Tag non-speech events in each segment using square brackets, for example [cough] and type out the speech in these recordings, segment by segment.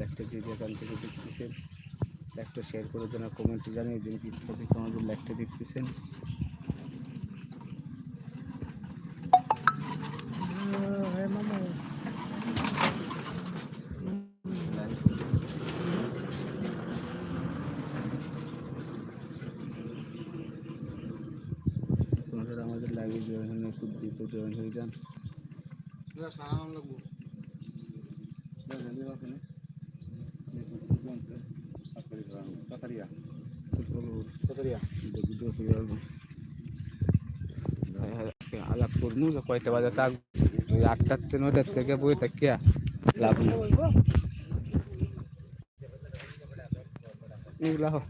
লাইভটা যে যেখান থেকে দেখতেছেন। লাইভটা শেয়ার করে দেন আর কমেন্টে জানিয়ে দিন কি কোথা থেকে আমাদের লাইভটা দেখতেছেন। আমাদের লাইভে জয়েন হয়ে খুব দ্রুত জয়েন হয়ে যান। আলাপ করব যে কয়টা বাজে থাক ওই আটটার থেকে নয়টার থেকে বই থাকিয়া লাভ নেই। এগুলা হোক।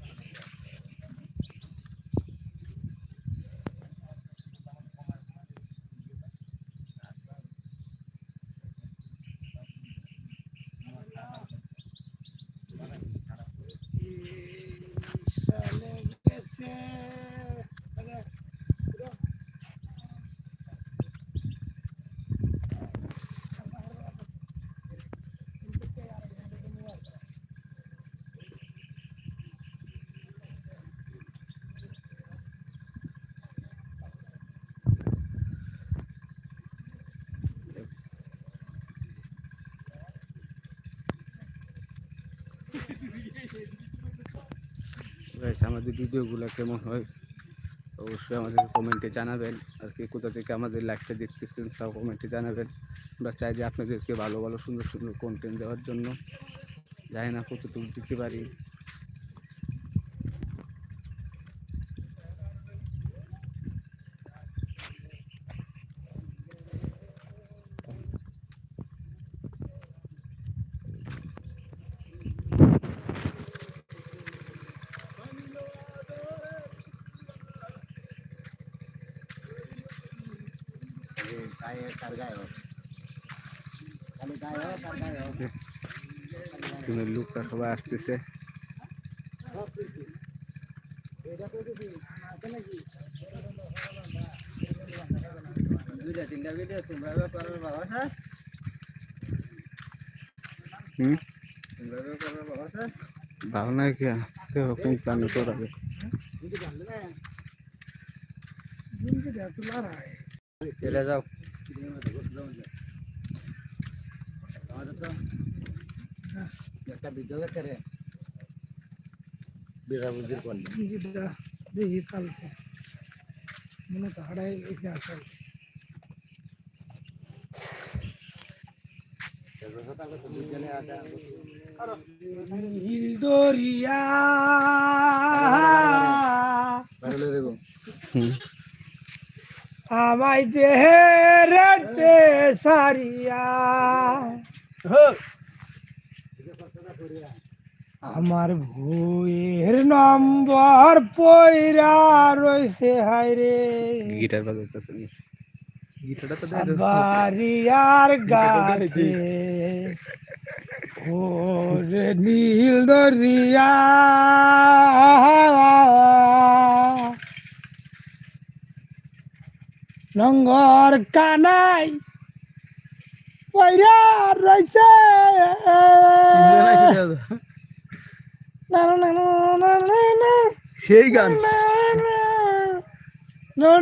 আমাদের ভিডিওগুলো কেমন হয়? অবশ্যই আমাদেরকে কমেন্টে জানাবেন। আর কি কোথা থেকে আমাদের লাইভটা দেখতেছেন, তাও কমেন্টে জানাবেন। আমরা চাই যে আপনাদেরকে ভালো ভালো সুন্দর সুন্দর কন্টেন্ট দেওয়ার জন্য। জানি না কতটুকু দিতে পারি টিমের লোকরা সবাই আসতেছে দুইটা তিনটা ভিডিও তোমরা করার বাবা স্যার হুম তোমরা করার বাবা স্যার ভালো নয় কি দেখো কোন প্ল্যানে করাবে চলে যাও একটা ভিডিও করে বিঘা বুঝির করলে যেটা দেখি কালকে মনে তো হারাই গেছে আসল নীল দরিয়া দেবো হুম আমায় দেহেরাতে সারিয়া। আমার বইয়ের নম্বর পয়রা রয়েছে হায়রে গিটার বাজাতে গিটারটা তো দেয় বাড়িয়ার গাছে ওরে নীল দরিয়া। নঙ্গর কানাই পয়রা না সেই গান No,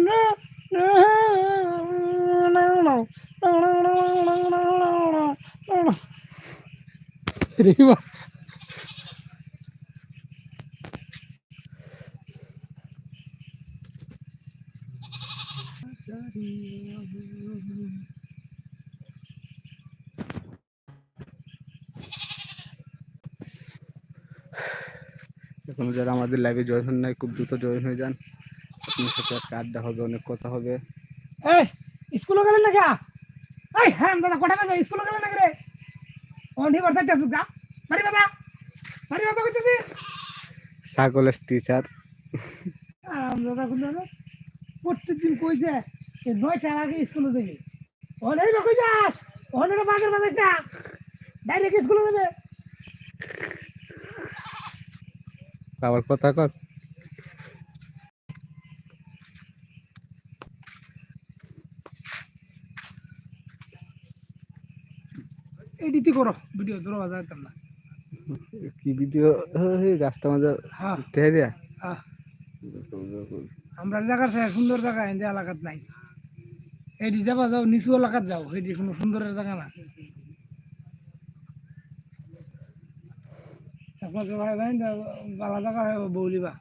যারা আমাদের লাইভে জয়েন হন নাই খুব দ্রুত জয়েন হয়ে যান। আপনার সাথে আজকে আড্ডা হবে অনেক কথা হবে। এই স্কুলে গেলেন নাকি? এই হ্যাঁ দাদা কোটা না স্কুলে গেলেন নাকি রে? অন্ধি করতে যাচ্ছিস গা বাড়ি বাজা। বাড়ি বাজা করতেছি ছাগলের টিচার আরাম দাদা কোন প্রত্যেকদিন কই যে নয়টার আগে স্কুলে যাবি। অনেক কই যাস? অনেক বাজার বাজার না। ডাইরেক্ট স্কুলে যাবে। আবার কথা কস। এডিটি করো ভিডিও ধরো বাজার না। কি ভিডিও? এই গাছটা আমাদের হ্যাঁ। দেখে দিয়া। হ্যাঁ। আমরা জায়গা সুন্দর জায়গা এলাকাত নাই। এটি যাবা যাও নিচু এলাকাত যাও এটি কোনো সুন্দরের জায়গা না। একমাত্র ভাই ভাই বালা জায়গা হয় বৌলিবা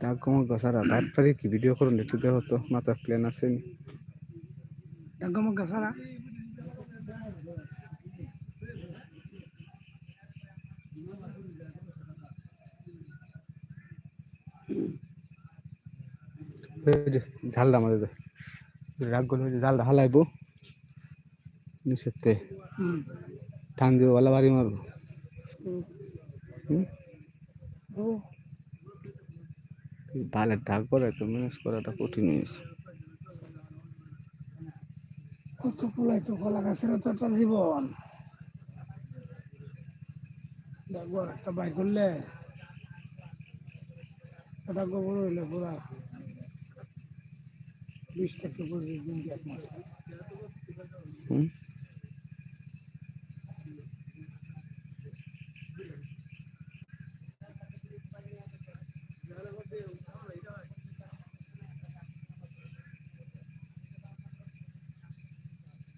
তা কমল গাছারা রাত পারি কি ভিডিও করুন একটু দেখো তো মাথার প্ল্যান আছে নি? গাছারা এই যে ঝালটা আমাদের রাগ যে। ঝালটা হালাইবো। হুম। টান দিয়ে ওলা বাড়ি মারবো। বালের ডাক করে তো ম্যানেজ করাটা কঠিন হয়েছে কত পোলাই তো কলা গাছের তো একটা জীবন। দেখব একটা বাই করলে এটা গোবর হইলে পুরা বিশ থেকে পঁচিশ দিন এক মাস।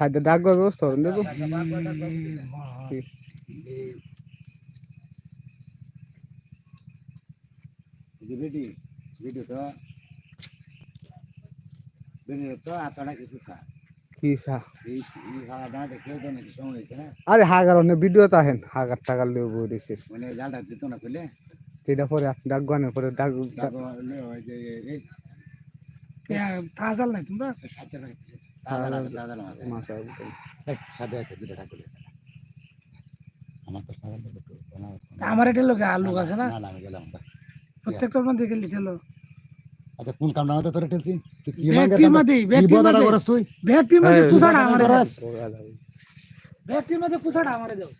সাইডে ডাক ব্যবস্থা করেন দেখো? ভিডিওটি ভিডিওটা কিছু স্যার না আরে হাগার অনেক ভিডিও তো আহেন হাগার টাকার লিয়ে বই দিছে মানে জালটা দিত না করলে যেটা পরে ডাক গানের পরে ডাক তাজাল নাই তোমরা সাথে ঠাকুর আমার এটা লোক আছে না? আমি গেলাম প্রত্যেকটার মধ্যে গেলি ঠেলো আচ্ছা কোন কামটা মতো তোরে টেলছি তুই কি ব্যক্তির মধ্যে কি মধ্যে করস তুই? ব্যক্তির মধ্যে এই, আমারে দাও। করস? মধ্যে কুসাটা আমারে দাও।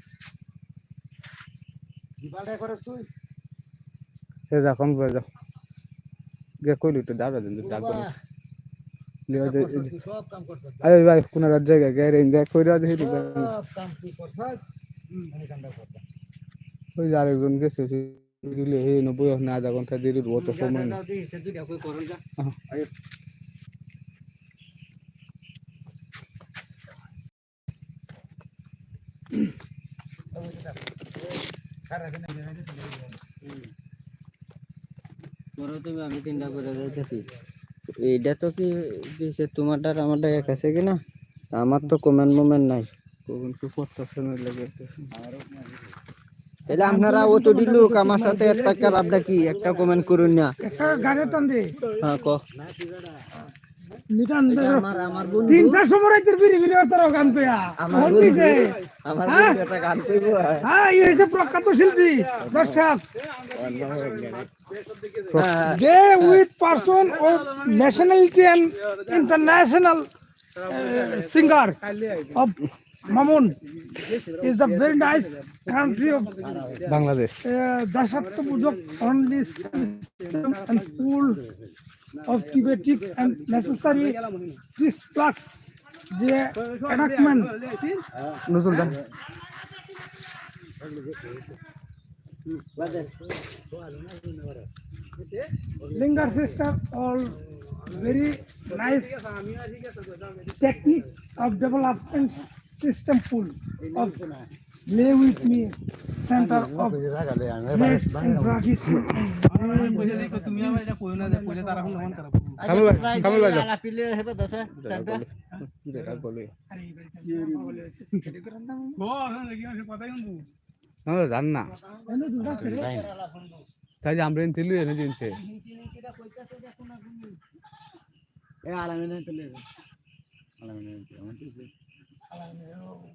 কি বালটা তুই? সে যখন যাও গে কইলি দেন ডাক করে বাহ, লিও যে করছস তুই, সব কাম করছস আরে ভাই কোন জায়গা গেরে ইন্দা কইরা দেখি সব কাম তুই করছস? আমি কামটা করতাম। ওই আরেকজন গেছে দিলে হে নব্বই না আধা ঘণ্টা দেরি রো তো সময় না আমি তিনটা করে যাইতেছি এইটা তো কি দিছে? তোমারটা আর আমারটা এক আছে কিনা আমার তো কমেন্ট মোমেন্ট নাই। কোন কি করতেছে না লাগে তাহলে আপনারা লোক আমার সাথে একটা কি একটা কমেন্ট করুন না। একটা টান দে। হ্যাঁ ক। মিটান দে। আমার আমার বন্ধু। তিনটার সময় রাইতের বিড়ি বিড়ি তোর গান পেয়া আমার আমার বন্ধু। আমার হ্যাঁ? বন্ধু একটা গান কইব। হ্যাঁ এই হইছে প্রখ্যাত শিল্পী। দর্শক। They with person of nationality and international uh, singer of Mamun is the very nice country of Bangladesh uh, only system and full of Tibetic and necessary reflux the Nazrul linger system all very nice technique of development system full of lay with me center of great and rugged কামল দাম জান না। তাই যে আমরা এনতে লুয়ে না দিনতে। এ আলামিনে তুলে আলামিনে আমার তো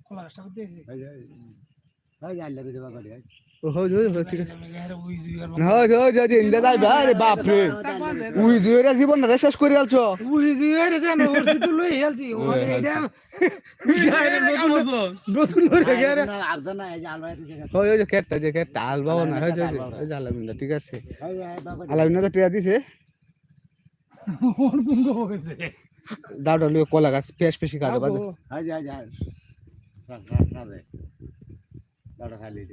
খোলা রাস্তা করতে ঠিক আছে। জীবন শেষ করে আলছো আলামিনা ঠিক আছে। এই যে আলামিনা তো টিয়া দিছে। দাওটা কলা গাছ পেশ পেশি কাটে দাঁড়া খালি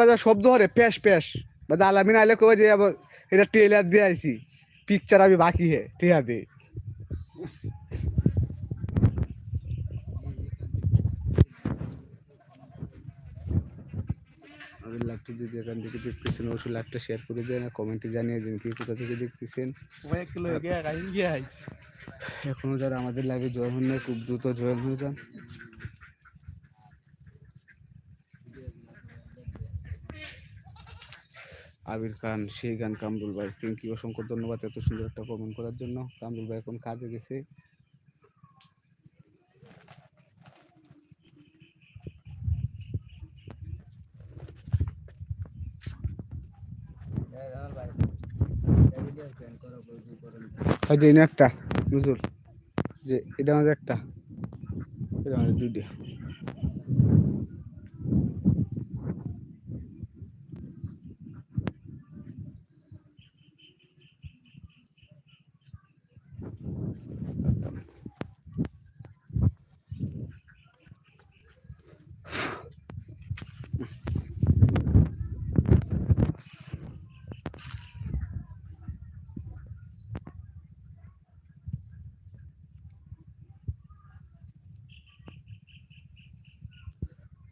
বাজার শব্দ হরে? পেশ পেশ। বাদে আইলে কবে যে এটা ট্রেলার দিয়ে আইছি। পিকচার আমি বাকি হে টিয়া দে আমাদের লাইভটা যদি এখান থেকে দেখতেছেন অবশ্যই লাইভটা শেয়ার করে দেন আর কমেন্টে জানিয়ে দিন কি কোথা থেকে দেখতেছেন। এখনও যারা আমাদের লাইভে জয়েন হন নাই, খুব দ্রুত জয়েন হয়ে যান। আবির খান সেই গান কামরুল ভাই থ্যাংক ইউ অসংখ্য ধন্যবাদ এত সুন্দর একটা কমেন্ট করার জন্য। কামরুল ভাই এখন কাজে গেছে। ওই যে একটা নজরুল। যে এটা আমাদের একটা। এটা আমাদের দুইটা।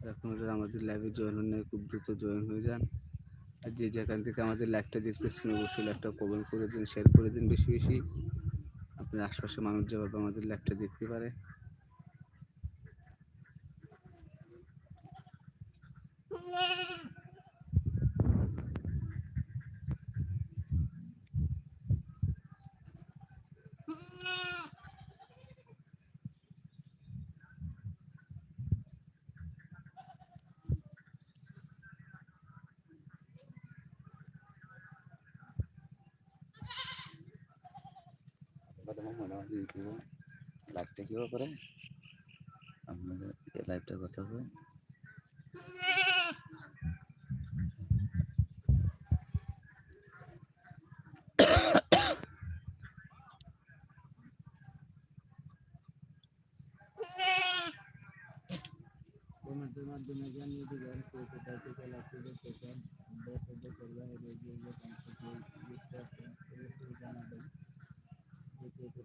আপনারা আমাদের লাইভে জয়েন হন খুব দ্রুত জয়েন হয়ে যান। আর যে যেখান থেকে আমাদের লাইভটা দেখতেছেন অবশ্যই লাইভটা কমেন্ট করে দিন শেয়ার করে দিন বেশি বেশি। আপনার আশপাশে মানুষ যেভাবে আমাদের লাইভটা দেখতে পারে। কথা মনে হয় ইউটিউবে লাইভটা কীভাবে করে আপনাদের লাইভটা কথা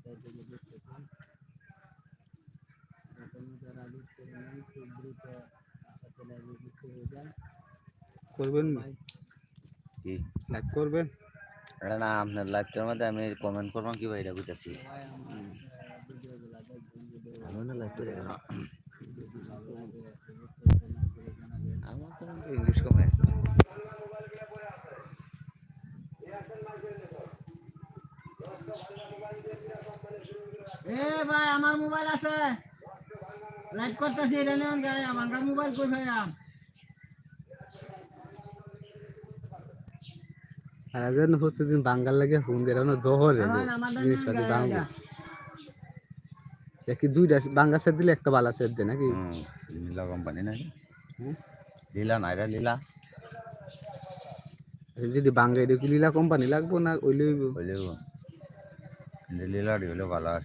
মাধ্যমে জানিয়ে দেখতেছেন এখনও যারা যুক্ত হন খুব দ্রুত লাইভে যুক্ত হয়ে যান করবেন কি? লাইক করবেন? এটা না আপনার লাইভটার মধ্যে আমি কমেন্ট করব কি ভাই? এটা বুঝতেছি আমি না করে আমার তো ইংলিশ কমে এ ভাই আমার মোবাইল আছে। লাইট করতেছি এটা নেন যাই আমার মোবাইল কই ভাই আর আগে না প্রতিদিন বাঙ্গাল লাগে ফোন দিয়ে রানো দহরে জিনিসপাতি বাঙ্গু দেখি দুইটা বাঙ্গা সেট দিলে একটা বালা সেট দে নাকি? লীলা কোম্পানি না হুম? লীলা না এটা লীলা। যদি বাঙ্গা এটা কি লীলা কোম্পানি লাগবো না ওই লইব লীলাটি হইলেও ভালো আর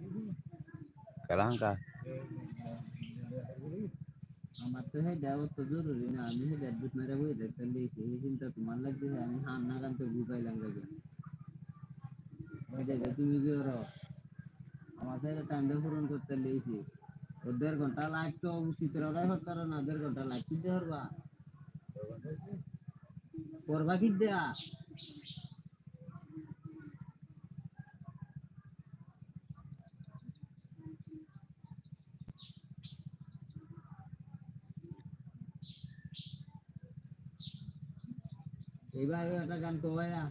কি কালাঙ্কা আমার তো সেই দেওয়া তো জরুরি না আমি সেই অ্যাডমিট মেরে বই দেখতে দিয়েছি এই চিন্তা তোমার লাগতেছে আমি হান না কান তো বুঝাইলাম লাগে ওই দেখে তুমি কি করো আমার সাথে টাইমটা পূরণ করতে দিয়েছি ও দেড় ঘণ্টা লাইট তো উচিত রাখাই হতো না দেড় ঘণ্টা লাইট কিনতে পারবা করবা কি দেয়া এইবার একটা গান তো ভাইয়া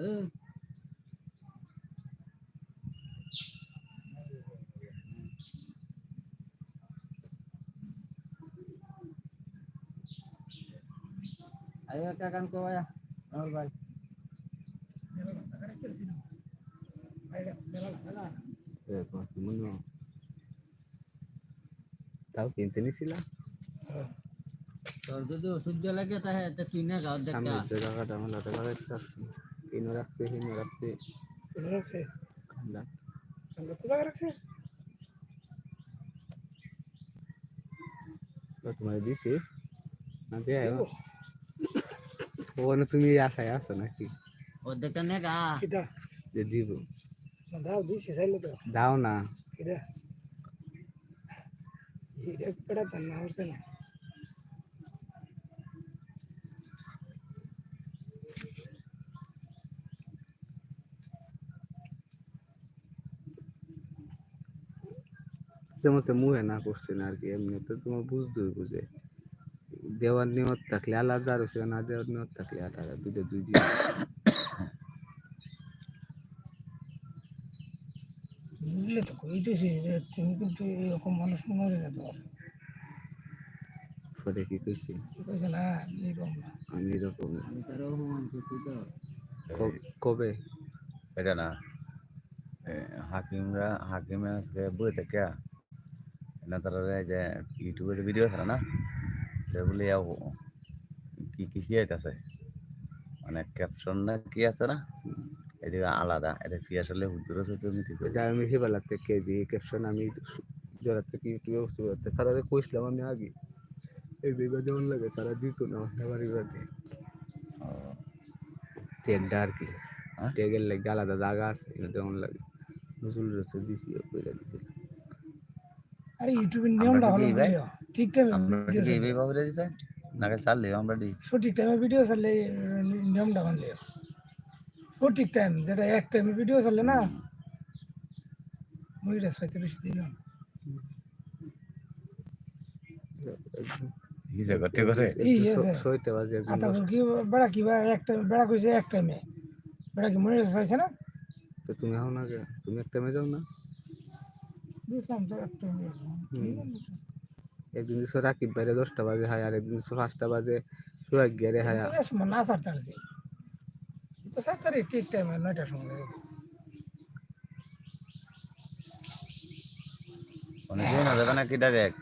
এ আরে একটা গান তো ভাইয়া আমার ভাই এরপর কি মনে হয়? তাও কিনতে নিছিলাম তোর যদি ওষুধ দিয়ে লাগে তাহলে একটা তুই না গাও দেখা সামনের যে জায়গাটা আমার হাতে লাগাইতে রাখছি কিনে রাখছি কিনে রাখছি রাখছে ঠান্ডা ঠান্ডা তো জায়গা রাখছে তো তোমার দিছি। না দিয়ে ওখানে তুমি এই আশায় আছো নাকি? ও দেখা নে গা? কিটা যে দিব। দাও দিছি চাইলে তো। দাও না। কিটা এটা পেড়া তার না হচ্ছে না। যেমন তো মুহে না করছে না আর কি এমনি তো তোমার বুঝতে বুঝে দেওয়ার নিয়ত থাকলে আলাদা আর না দেওয়ার নিয়ত থাকলে আলাদা দুটো দুই দিন। বুঝলে তো কইতেছি যে তুমি কিন্তু এরকম মানুষ না তোমার পরে। কি কইছি? না এরকম না। আমি এরকম কবে? এটা না হাকিমরা হাকিমে আজকে বই থেকে না তারা যে ইউটিউবে ভিডিও আছে না সেগুলি কি কি শিয়াইতেছে মানে ক্যাপশন না কি আছে না এদিকে আলাদা এটা কি আসলে হুজুর সাথে মিটি করে যা আমি সেবেলা থেকে দিয়ে ক্যাপশন আমি জোড়া থেকে ইউটিউবে বসতে পারতে তারা কইছিলাম আমি আগে এই বিবাদ যেমন লাগে তারা দিত না আমার বিবাদে ট্যাগটা আর কি? ট্যাগের লাগে আলাদা জায়গা আছে যেমন লাগে নজরুল দিছি কইরা দিছি আরে ইউটিউবের নিয়মটা হলো ভাই? ভিডিও ঠিক টাইমে আমরা কি এইভাবে ভাবে দিছে নাকি চাললে আমরা দি সঠিক টাইমে ভিডিও চাললে নিয়মটা মানলে সঠিক টাইম যেটা এক টাইমে ভিডিও চললে না ময়ূরাজ পাইতে বেশি দিন না। করতে করে ছয়টা বাজে একদম তারপর কি বেড়া কি বা এক টাইম বেড়া কইছে এক টাইমে বেড়া কি ময়ূরাজ পাইছে না? তো তুমি হও না তুমি এক টাইমে যাও না বুঝলাম তো এক টাইমে একদিন দিছো রাকিব বাইরে দশটা বাজে হায় আর একদিন দিছো পাঁচটা বাজে। সোহাগ গিয়ারে হায়। না সারতারি ঠিক টাইমে নয়টার সময় অনেকে না যাবে নাকি ডাইরেক্ট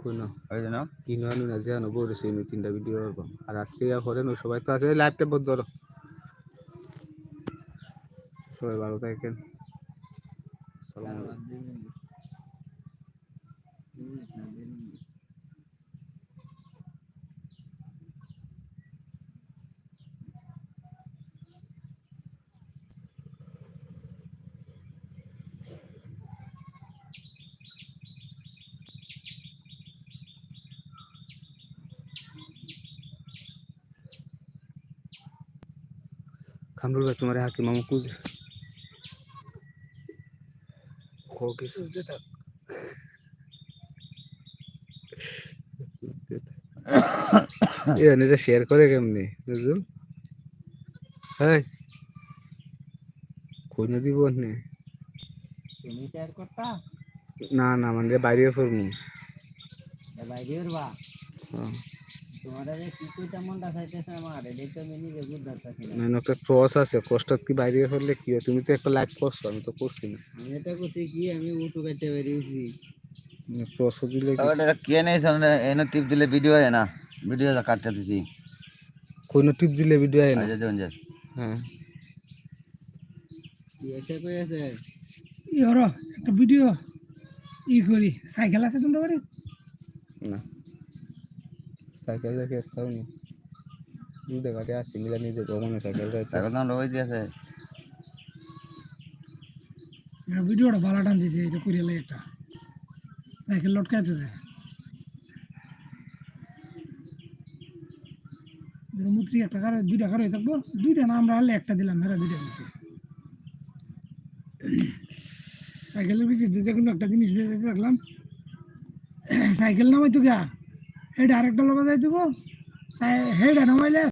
কোনো ওই জন্য কিনো আনু না যে আনো বড় সেই তিনটা ভিডিও আর আজকে যা করেন ওই সবাই তো আছে লাইভটা বন্ধ ধরো সবাই ভালো থাকেন। কামরুল ভাই তোমার হাকি মামু কুজে কো কিছু থাক [coughs] এটা শেয়ার করে কেমনি বুঝুন এই কোন দিব নে? তুমি শেয়ার করতা? না না মানে বাইরে পড়মু বাইরে বা হ্যাঁ। মানে একটা ক্রস আছে কষ্টত কি বাইরে পড়লে কি হয়? তুমি তো একটা লাইভ করছ আমি তো করছি না। আমি এটা করছি কি? আমি উঠু কাটতে বেরিয়েছি ক্রস দিলে এটা কে নেই সামনে এনে টিপ দিলে ভিডিও হয় না? ভিডিও কাটতে দিছি। কোন টিপ দিলে ভিডিও আয় না? আচ্ছা দেখুন যে হ্যাঁ। কি এসে কই আছে ই হরো একটা ভিডিও ই করি। সাইকেল আছে তোমরা বাড়ি না। সাইকেল দেখে নেই দুধে ঘাটে আসি মিলা নিজে ভ্রমণে সাইকেল এখন তো আমরা দিয়েছে ভিডিওটা ভালো টান দিছে এটা করিয়া লাগে একটা। সাইকেল লটকাইতে যায়। মুত্রি একটা কারে দুইটা কারে থাকব। দুইটা না আমরা হলে একটা দিলাম মেরা দুইটা দিছে। সাইকেলের পিছিয়ে যে কোনো একটা জিনিস করতে থাকলাম। সাইকেল নামাই তো গা। হেড আরেকটা লোক যাই দিব। হেড নামাইলে